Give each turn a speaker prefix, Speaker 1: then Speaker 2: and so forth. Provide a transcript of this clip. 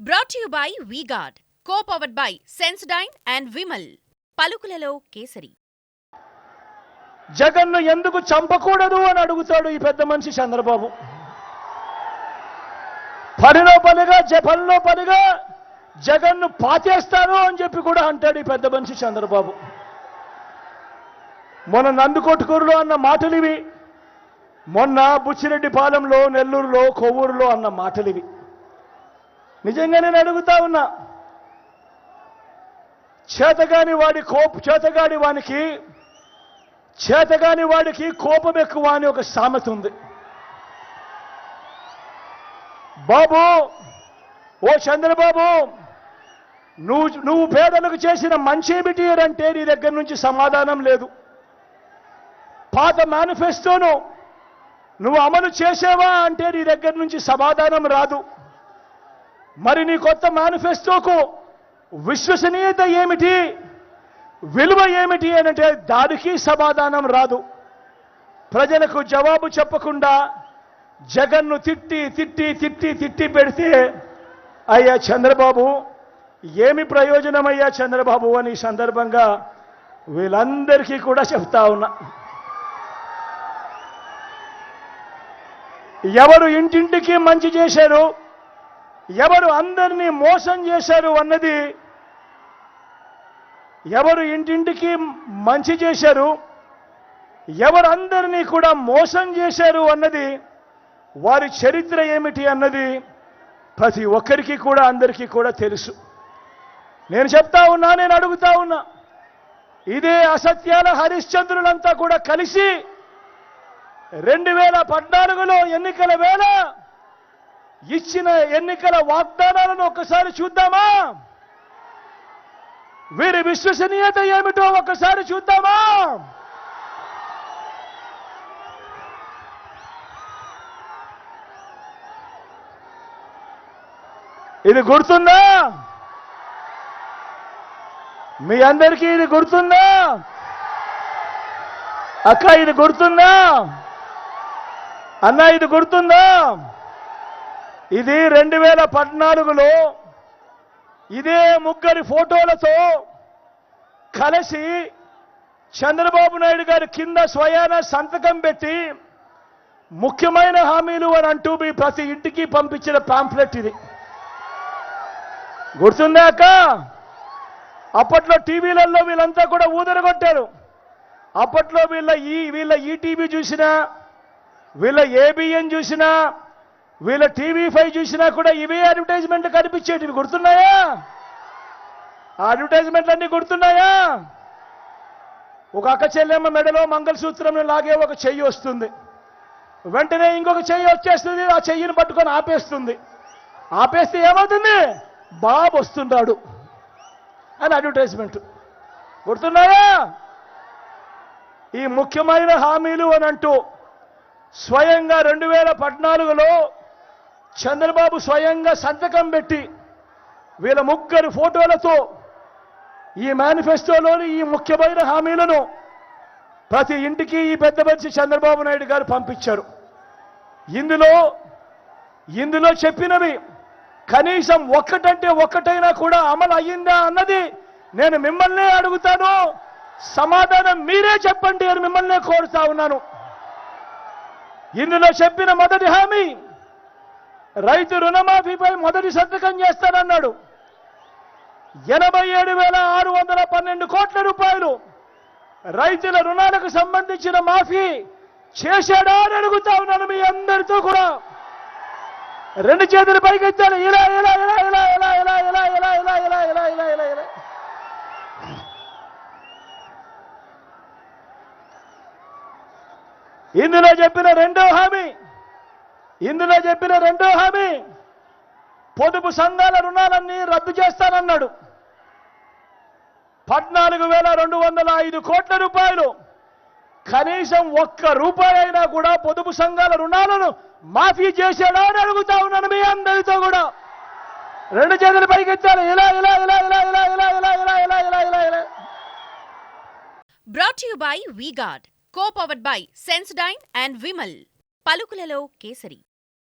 Speaker 1: Brought you by V Guard co powered by Sensodyne and Vimal పలుకులలో Kesari.
Speaker 2: జగన్ను ఎందుకు చంపకూడదు అని అడుగుతాడు ఈ పెద్ద మనిషి చంద్రబాబు. పనిలో పనిగా జ- పనిలో పనిగా జగన్ను పాతేస్తాను అని చెప్పి కూడా అంటాడు ఈ పెద్ద మనిషి చంద్రబాబు. మొన్న నందుకొట్టుకూరులో అన్న మాటలివి మొన్న మొన్న బుచ్చిరెడ్డిపాలెంలో నెల్లూరులో కొవ్వూరులో అన్న మాటలివి. ఇవి నిజంగా నేను అడుగుతా ఉన్నా. చేతగాని వాడి కోప చేతగాని వానికి చేతగాని వాడికి కోపం ఎక్కువ అని ఒక సామెత ఉంది. బాబు ఓ చంద్రబాబు నువ్వు నువ్వు పేదలకు చేసిన మంచి అంటే నీ దగ్గర నుంచి సమాధానం లేదు. పాత మేనిఫెస్టోను నువ్వు అమలు చేసావా అంటే నీ దగ్గర నుంచి సమాధానం రాదు. మరి నీ కొత్త మేనిఫెస్టోకు విశ్వసనీయత ఏమిటి? విలువ ఏమిటి అనంటే దానికి సమాధానం రాదు. ప్రజలకు జవాబు చెప్పకుండా జగన్ను తిట్టి తిట్టి తిట్టి తిట్టి పెడితే అయ్యా చంద్రబాబు ఏమి ప్రయోజనం అయ్యా చంద్రబాబు అని సందర్భంగా వీళ్ళందరికీ కూడా చెప్తా ఉన్నా. ఎవరు ఇంటింటికి మంచి చేశారు? ఎవరు అందరినీ మోసం చేశారు అన్నది ఎవరు ఇంటింటికి మంచి చేశారు ఎవరు అందరినీ కూడా మోసం చేశారు అన్నది వారి చరిత్ర ఏమిటి అన్నది ప్రతి ఒక్కరికి కూడా అందరికీ కూడా తెలుసు. నేను చెప్తా ఉన్నా నేను అడుగుతా ఉన్నా ఇదే అసత్యాల హరిశ్చంద్రులంతా కూడా కలిసి రెండు వేల పద్నాలుగులో ఎన్నికల వేళ ఇచ్చిన ఎన్నికల వాగ్దానాలను ఒకసారి చూద్దామా? వీరి విశ్వసనీయత ఏమిటో ఒకసారి చూద్దామా? ఇది గుర్తుందా? మీ అందరికీ ఇది గుర్తుందా? అక్క ఇది గుర్తుందా? అన్న ఇది గుర్తుందా? ఇది రెండు వేల పద్నాలుగులో ఇదే ముగ్గురి ఫోటోలతో కలిసి చంద్రబాబు నాయుడు గారి కింద స్వయాన సంతకం పెట్టి ముఖ్యమైన హామీలు అని అంటూ మీ ప్రతి ఇంటికి పంపించిన పాంప్లెట్ ఇది. గుర్తుందాక అప్పట్లో టీవీలలో వీళ్ళంతా కూడా ఊదరగొట్టారు. అప్పట్లో వీళ్ళ ఈ వీళ్ళ ఈటీవీ చూసినా వీళ్ళ ఏబిఎన్ చూసినా వీళ్ళ టీవీ ఫైవ్ చూసినా కూడా ఇవే అడ్వర్టైజ్మెంట్ కనిపించేటివి గుర్తున్నాయా? ఆ అడ్వర్టైజ్మెంట్లు అన్ని గుర్తున్నాయా? ఒక అక్క చెల్లెమ్మ మెడలో మంగళసూత్రం లాగే ఒక చెయ్యి వస్తుంది. వెంటనే ఇంకొక చెయ్యి వచ్చేస్తుంది ఆ చెయ్యిని పట్టుకొని ఆపేస్తుంది. ఆపేస్తే ఏమవుతుంది? బాబు వస్తున్నాడు అని అడ్వర్టైజ్మెంట్ గుర్తున్నాయా? ఈ ముఖ్యమైన హామీలు అని అంటూ స్వయంగా రెండు వేల పద్నాలుగులో చంద్రబాబు స్వయంగా సంతకం పెట్టి వీళ్ళ ముగ్గురు ఫోటోలతో ఈ మేనిఫెస్టోలోని ఈ ముఖ్యమైన హామీలను ప్రతి ఇంటికి ఈ పెద్ద మనిషి చంద్రబాబు నాయుడు గారు పంపించారు. ఇందులో ఇందులో చెప్పినవి కనీసం ఒక్కటంటే ఒక్కటైనా కూడా అమలు అయ్యిందా అన్నది నేను మిమ్మల్నే అడుగుతాను. సమాధానం మీరే చెప్పండి అని మిమ్మల్నే కోరుతా ఉన్నాను. ఇందులో చెప్పిన మొదటి హామీ రైతు రుణమాఫీపై మొదటి సంతకం చేస్తానన్నాడు ఎనభై ఏడు వేల ఆరు వందల పన్నెండు కోట్ల రూపాయలు రైతుల రుణాలకు సంబంధించిన మాఫీ చేశాడా అని అడుగుతా ఉన్నాను మీ అందరితో కూడా రెండు చేతులు పైకెత్తాను ఇలా ఇలా ఇలా ఇలా ఇలా ఇలా ఇలా ఇలా ఇలా ఇలా ఇలా ఇలా ఇలా ఇలా ఇందులో చెప్పిన రెండో హామీ ఇందులో చెప్పిన రెండో హామీ పొదుపు సంఘాల రుణాలన్నీ రద్దు చేస్తానన్నాడు పద్నాలుగు వేల రెండు వందల ఐదు కోట్ల రూపాయలు కనీసం ఒక్క రూపాయి అయినా కూడా పొదుపు సంఘాల రుణాలను మాఫీ చేశాడా అని అడుగుతా ఉన్నాను మీ అందరితో కూడా రెండు చేతులు పైకెత్తారు ఇలా ఇలా ఇలా ఇలా ఇలా ఇలా ఇలా ఇలా ఇలా ఇలా ఇలా ఇలా
Speaker 1: brought you by V Guard co powered by Sensodyne and Vimal పలుకులలో kesari